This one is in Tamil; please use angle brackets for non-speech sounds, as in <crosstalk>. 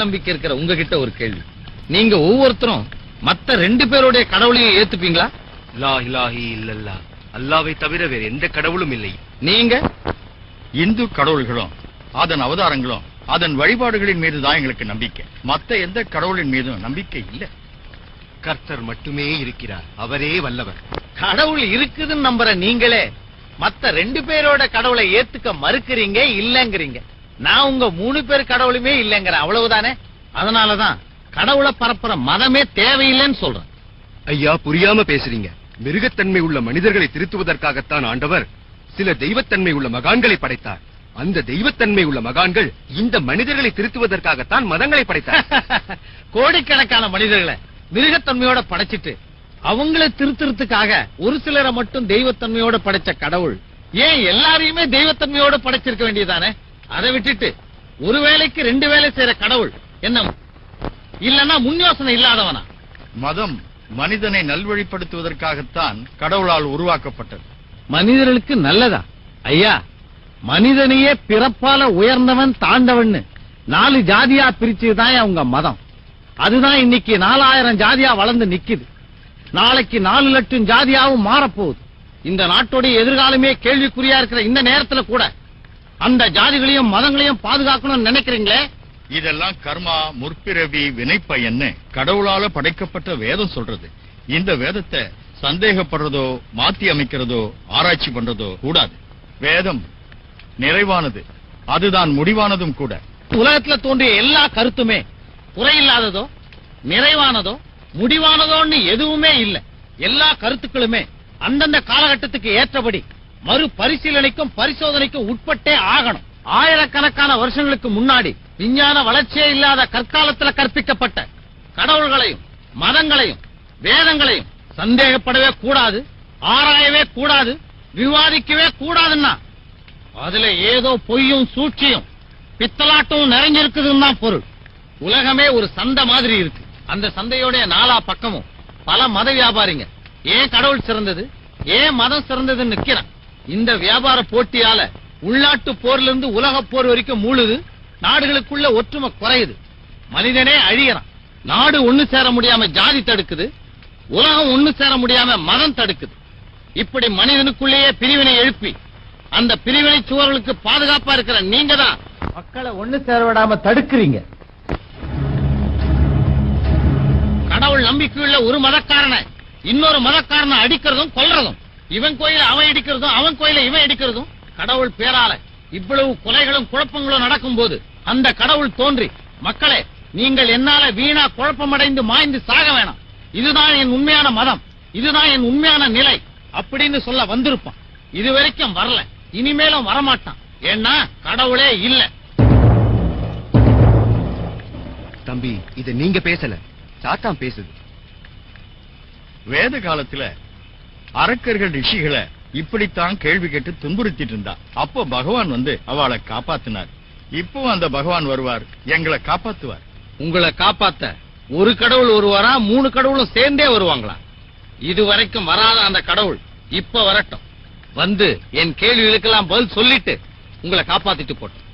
நம்பிக்கை இருக்கிற உங்ககிட்ட ஒரு கேள்வி. நீங்க ஒவ்வொருத்தரும் மத்த ரெண்டு பேருடைய கடவுளையும் ஏத்துப்பீங்களா? லா இலாஹி இல்லல்லா. அல்லாவை தவிர வேற எந்த கடவுளும் இல்லை. நீங்க? இந்து கடவுள்களும் அதன் அவதாரங்களும் அதன் வழிபாடுகளின் மீது தான் எங்களுக்கு நம்பிக்கை. மத்த எந்த கடவுளின் மீதும் நம்பிக்கை இல்ல. கர்த்தர் மட்டுமே இருக்கிறார். அவரே வல்லவர். கடவுள் இருக்குதுன்னு நம்புற நீங்களே மத்த ரெண்டு பேரோட கடவுளை ஏத்துக்க மறுக்கிறீங்க இல்லங்கறீங்க. நான் உங்க மூணு பேர் கடவுளுமே இல்லங்கறேன் அவ்வளவுதானே? அதனாலதான் கடவுளை பரப்புற மதமே தேவையில்லைன்னு சொல்றேன். ஐயா புரியாம பேசுறீங்க. மிருகத்தன்மை உள்ள மனிதர்களை திருத்துவதற்காகத்தான் ஆண்டவர் சில தெய்வத்தன்மை உள்ள மகான்களை படைத்தார். அந்த தெய்வத்தன்மை உள்ள மகான்கள் இந்த மனிதர்களை திருத்துவதற்காகத்தான் மதங்களை படைத்தார். <laughs> கோடிக்கணக்கான மனிதர்களை மிருகத்தன்மையோட படைச்சிட்டு அவங்கள திருத்துறதுக்காக ஒரு சிலரை மட்டும் தெய்வத்தன்மையோட படைச்ச கடவுள் ஏன் எல்லாரையுமே தெய்வத்தன்மையோட படைச்சிருக்க வேண்டியதானே அதை விட்டுட்டு ஒரு வேளைக்கு ரெண்டு வேளை செய்யற கடவுள் என்ன இல்லன்னா முன் யோசனை இல்லாதவனா? மதம் மனிதனை நல்வழிப்படுத்துவதற்காகத்தான் கடவுளால் உருவாக்கப்பட்டது. மனிதர்களுக்கு நல்லதா? ஐயா மனிதனையே பிறப்பால உயர்ந்தவன் தாண்டவன்னு நாலு ஜாதியா பிரிச்சதுதான் அவங்க மதம். அதுதான் இன்னைக்கு நாலாயிரம் ஜாதியா வளர்ந்து நிக்குது. நாளைக்கு நாலு லட்சம் ஜாதியாவும் மாறப்போகுது. இந்த நாட்டுடைய எதிர்காலமே கேள்விக்குறியா இருக்கிற இந்த நேரத்துல கூட அந்த ஜாதிகளையும் மதங்களையும் பாதுகாக்கணும்னு நினைக்கிறீங்களே? இதெல்லாம் கர்மா முற்பிறவி வினைப்பயன்னு கடவுளால படைக்கப்பட்ட வேதம் சொல்றது. இந்த வேதத்தை சந்தேகப்படுறதோ மாத்தி அமைக்கிறதோ ஆராய்ச்சி பண்றதோ கூடாது. வேதம் நிறைவானது. அதுதான் முடிவானதும் கூட. உலகத்துல தோன்றிய எல்லா கருத்துமே குறையில்லாததோ நிறைவானதோ முடிவானதோன்னு எதுவுமே இல்ல. எல்லா கருத்துக்களுமே அந்தந்த காலகட்டத்துக்கு ஏற்றபடி மறு பரிசீலனைக்கும் பரிசோதனைக்கும் உட்பட்டே ஆகணும். ஆயிரக்கணக்கான வருஷங்களுக்கு முன்னாடி விஞ்ஞான வளர்ச்சியே இல்லாத கற்காலத்துல கற்பிக்கப்பட்ட கடவுள்களையும் மதங்களையும் வேதங்களையும் சந்தேகப்படவே கூடாது ஆராயவே கூடாது விவாதிக்கவே கூடாதுன்னா அதுல ஏதோ பொய்யும் சூழ்ச்சியும் பித்தலாட்டும் நிறைஞ்சிருக்குதுன்னு தான் பொருள். உலகமே ஒரு சந்தை மாதிரி இருக்கு. அந்த சந்தையோட நாலா பக்கமும் பல மத வியாபாரிங்க. ஏன் கடவுள் சிறந்தது? ஏன் மதம் சிறந்ததுன்னு நிக்கிறான்? இந்த வியாபார போட்டியால உள்நாட்டு போர்ல இருந்து உலக போர் வரைக்கும் மூழுது நாடுகளுக்குள்ள ஒற்றுமை குறையுது. மனிதனே அழியறான் நாடு ஒண்ணு சேர முடியாம ஜாதி தடுக்குது. உலகம் ஒண்ணு சேர முடியாம மதம் தடுக்குது. இப்படி மனிதனுக்குள்ளேயே பிரிவினை எழுப்பி அந்த பிரிவினை சுவர்களுக்கு பாதுகாப்பா இருக்கிற நீங்க தான் மக்களை ஒண்ணு சேர விடாம தடுக்கிறீங்க. கடவுள் நம்பிக்கையுள்ள ஒரு மதக்காரனை இன்னொரு மதக்காரனை அடிக்கிறதும் கொல்றதும். இவன் கோயில அவன் இடிக்கிறதும் அவன் கோயில இவன் இடிக்கிறதும் கடவுள் பேரால இவ்வளவு கொலைகளும் குழப்பங்களும் நடக்கும் போது அந்த கடவுள் தோன்றி மக்களே நீங்கள் என்னால வீணா குழப்பமடைந்து மாய்ந்து சாக வேணாம். இதுதான் என் உண்மையான மதம். இதுதான் என் உண்மையான நிலை. அப்படின்னு சொல்ல வந்திருப்பான். இது வரைக்கும் வரல. இனிமேலும் வரமாட்டான். ஏன்னா கடவுளே இல்ல. தம்பி இத நீங்க பேசல. சாத்தான் பேசுது. வேத காலத்துல அரக்கர்கள் ரிஷிகளை இப்படித்தான் கேள்வி கேட்டு துன்புறுத்திட்டு இருந்தா. அப்போ பகவான் வந்து அவளை காப்பாத்தினார். இப்போ அந்த பகவான் வருவார். எங்களை காப்பாத்துவார். உங்களை காப்பாத்த ஒரு கடவுள் வருவாரா? மூணு கடவுளும் சேர்ந்தே வருவாங்களா? இதுவரைக்கும் வராத அந்த கடவுள் இப்ப வரட்டும். வந்து என் கேள்விகளுக்கெல்லாம் பதில் சொல்லிட்டு உங்களை காப்பாத்திட்டு போட்டோம்.